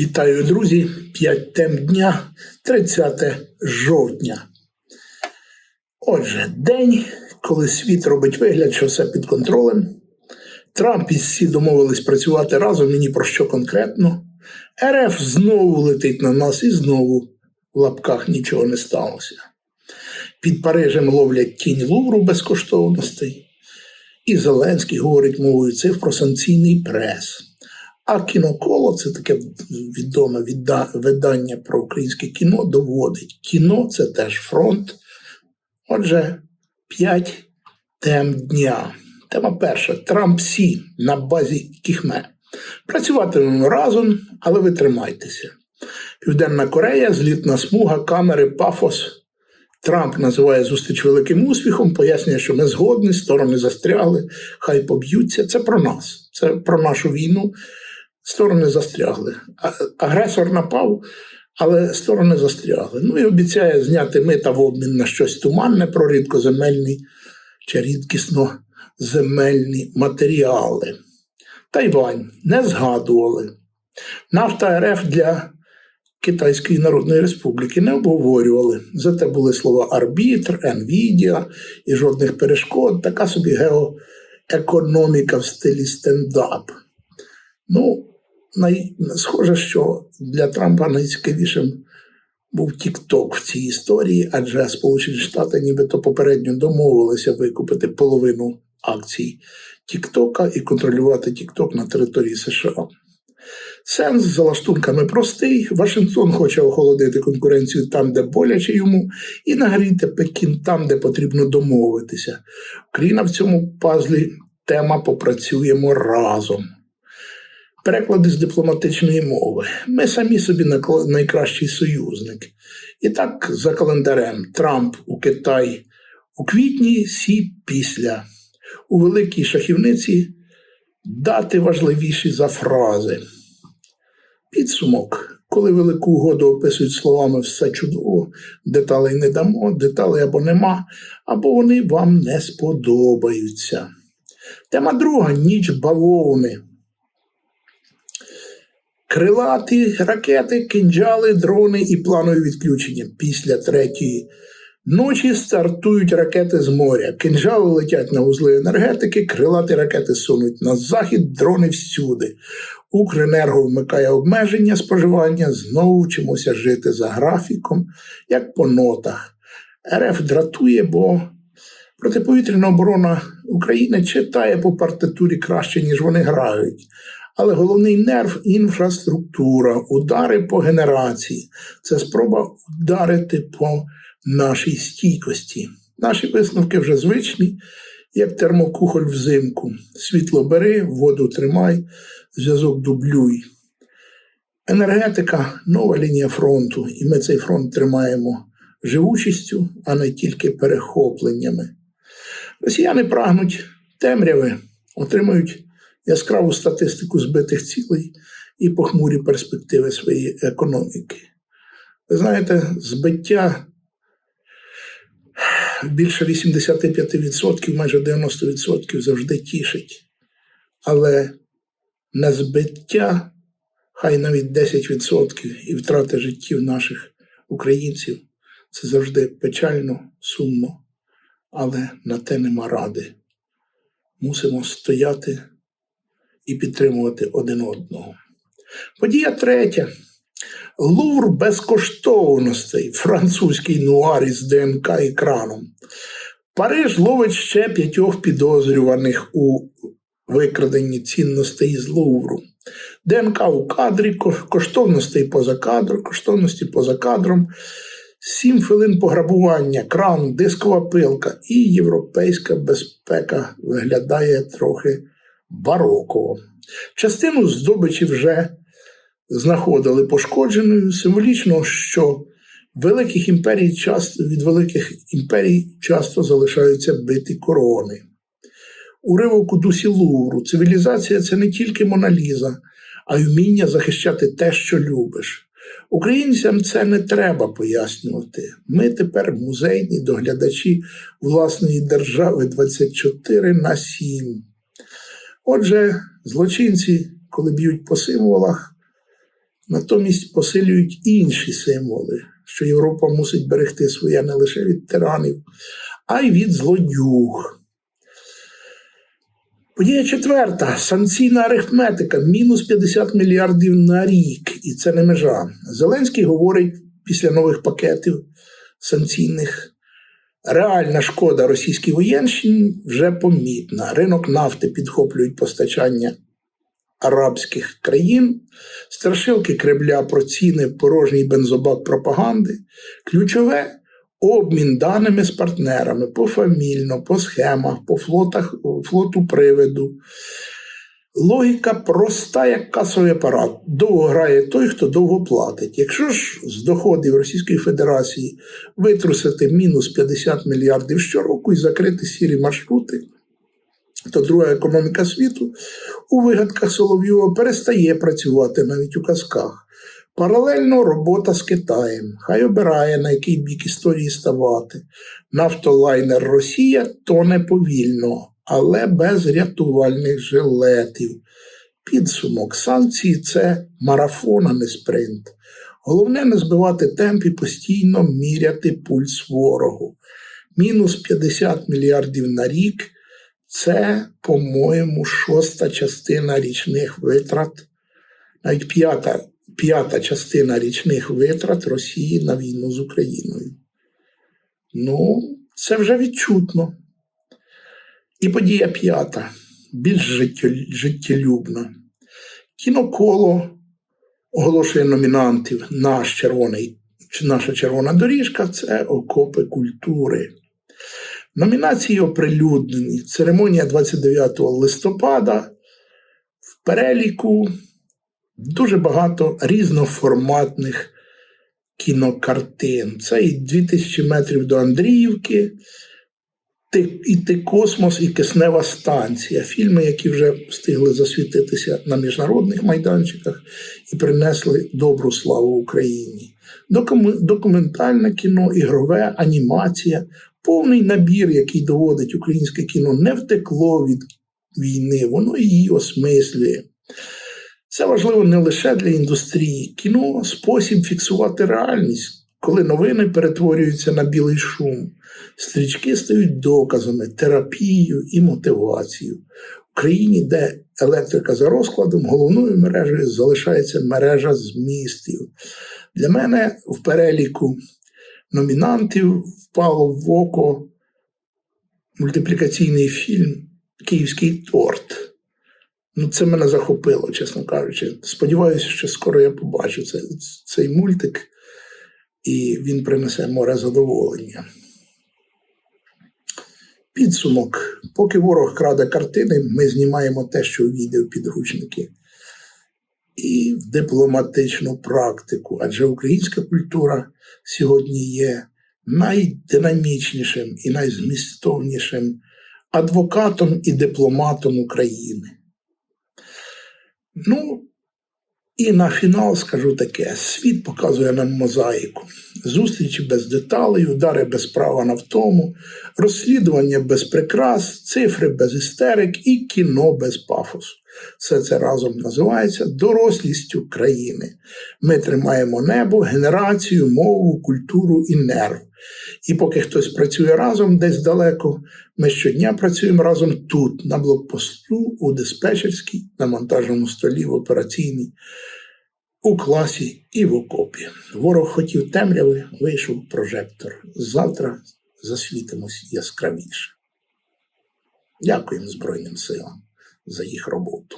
Вітаю, друзі! П'ять тем дня, 30 жовтня. Отже, день, коли світ робить вигляд, що все під контролем. Трамп і Сі домовились працювати разом і ні про що конкретно. РФ знову летить на нас і знову в лапках нічого не сталося. Під Парижем ловлять тінь Лувру безкоштовностей. І Зеленський говорить мовою цифр про санкційний прес. А кіноколо це таке відоме видання про українське кіно, доводить. Кіно це теж фронт. Отже, п'ять тем дня. Тема перша: Трамп Сі на базі Кіхме. Працюватимемо разом, але ви тримайтеся. Південна Корея, злітна смуга, камери, пафос. Трамп називає зустріч великим успіхом, пояснює, що ми згодні, сторони застрягли, хай поб'ються. Це про нас, це про нашу війну. Сторони застрягли. Агресор напав, але сторони застрягли. Ну і обіцяє зняти мита в обмін на щось туманне про рідкоземельні чи рідкісно земельні матеріали. Тайвань не згадували. Нафта РФ для Китайської Народної Республіки не обговорювали. Зате були слова арбітр, Nvidia і жодних перешкод. Така собі геоекономіка в стилі стендап. Ну, най... схоже, що для Трампа найцікавішим був Тік-Ток в цій історії, адже Сполучені Штати нібито попередньо домовилися викупити половину акцій Тік-Тока і контролювати Тік-Ток на території США. Сенс за лаштунками простий. Вашингтон хоче охолодити конкуренцію там, де боляче йому, і нагріти Пекін там, де потрібно домовитися. Україна в цьому пазлі тема попрацюємо разом. Переклади з дипломатичної мови. Ми самі собі найкращий союзник. І так, за календарем, Трамп у Китай у квітні, Сі після. У великій шахівниці дати важливіші за фрази. Підсумок. Коли велику угоду описують словами все чудово, деталей не дамо, деталей або нема, або вони вам не сподобаються. Тема друга ніч бавовни. Крилаті ракети, кинджали, дрони і планові відключення. Після третьої ночі стартують ракети з моря. Кинджали летять на вузли енергетики, крилаті ракети сунуть на захід, дрони всюди. Укренерго вмикає обмеження споживання, знову вчимося жити за графіком, як по нотах. РФ дратує, бо протиповітряна оборона України читає по партитурі краще, ніж вони грають. Але головний нерв інфраструктура, удари по генерації. Це спроба вдарити по нашій стійкості. Наші висновки вже звичні, як термокухоль взимку. Світло бери, воду тримай, зв'язок дублюй. Енергетика нова лінія фронту, і ми цей фронт тримаємо живучістю, а не тільки перехопленнями. Росіяни прагнуть темряви, отримують яскраву статистику збитих цілей і похмурі перспективи своєї економіки. Ви знаєте, збиття більше 85%, майже 90% завжди тішить. Але не збиття, хай навіть 10% і втрати життів наших українців це завжди печально, сумно, але на те нема ради. Мусимо стояти і підтримувати один одного. Подія третя. Лувр безкоштовностей, французький нуар із ДНК екраном. Париж ловить ще п'ятьох підозрюваних у викраденні цінностей з Лувру. ДНК у кадрі, ко- коштовностей поза кадром, коштовності поза кадром, сім хвилин пограбування, кран, дискова пилка і європейська безпека виглядає трохи бароково. Частину здобичі вже знаходили пошкодженою, символічно, що великих імперій часто від великих імперій часто залишаються биті корони. Уривок у дусі Лувру. Цивілізація це не тільки Моналіза, а й вміння захищати те, що любиш. Українцям це не треба пояснювати. Ми тепер музейні доглядачі власної держави 24 на 7. Отже, злочинці, коли б'ють по символах, натомість посилюють інші символи, що Європа мусить берегти своє не лише від тиранів, а й від злодюг. Подія четверта санкційна арифметика мінус 50 мільярдів на рік, і це не межа. Зеленський говорить після нових пакетів санкційних. Реальна шкода російській воєнщині вже помітна. Ринок нафти підхоплюють постачання арабських країн, страшилки Кремля про ціни, порожній бензобак пропаганди. Ключове обмін даними з партнерами пофамільно, по схемах, по флотах, флоту приводу. Логіка проста, як касовий апарат. Довго грає той, хто довго платить. Якщо ж з доходів Російської Федерації витрусити мінус 50 мільярдів щороку і закрити сірі маршрути, то друга економіка світу у вигадках Соловйова перестає працювати навіть у казках. Паралельно робота з Китаєм. Хай обирає, на який бік історії ставати. Нафтолайнер Росія тоне повільно, але без рятувальних жилетів. Підсумок санкції це марафон, а не спринт. Головне не збивати темп і постійно міряти пульс ворогу. Мінус 50 мільярдів на рік це, по-моєму, шоста частина річних витрат, навіть п'ята п'ята частина річних витрат Росії на війну з Україною. Ну, це вже відчутно. І подія п'ята, більш життєлюбна. Кіноколо оголошує номінантів наш червоний, наша червона доріжка це окопи культури. Номінації оприлюднені. Церемонія 29 листопада в переліку дуже багато різноформатних кінокартин. Це і 2000 метрів до Андріївки, і ти космос, і киснева станція. Фільми, які вже встигли засвітитися на міжнародних майданчиках і принесли добру славу Україні. Документальне кіно, ігрове, анімація, повний набір, який доводить українське кіно, не втекло від війни, воно її осмислює. Це важливо не лише для індустрії. Кіно спосіб фіксувати реальність, коли новини перетворюються на білий шум. Стрічки стають доказами, терапією і мотивацією. В країні, де електрика за розкладом, головною мережею залишається мережа змістів. Для мене в переліку номінантів впало в око мультиплікаційний фільм Київський торт. Ну, це мене захопило, чесно кажучи. Сподіваюся, що скоро я побачу цей, цей мультик, і він принесе море задоволення. Підсумок. Поки ворог краде картини, ми знімаємо те, що увійде в підручники. І в дипломатичну практику. Адже українська культура сьогодні є найдинамічнішим і найзмістовнішим адвокатом і дипломатом України. Ну, і на фінал скажу таке: світ показує нам мозаїку. Зустрічі без деталей, удари без права на втому, розслідування без прикрас, цифри без істерик і кіно без пафосу. Все це разом називається дорослістю країни. Ми тримаємо небо, генерацію, мову, культуру і нерв. І поки хтось працює разом десь далеко, ми щодня працюємо разом тут, на блокпосту, у диспетчерській, на монтажному столі, в операційній, у класі і в окопі. Ворог хотів темряви, вийшов прожектор. Завтра засвітимось яскравіше. Дякуємо Збройним силам за їх роботу.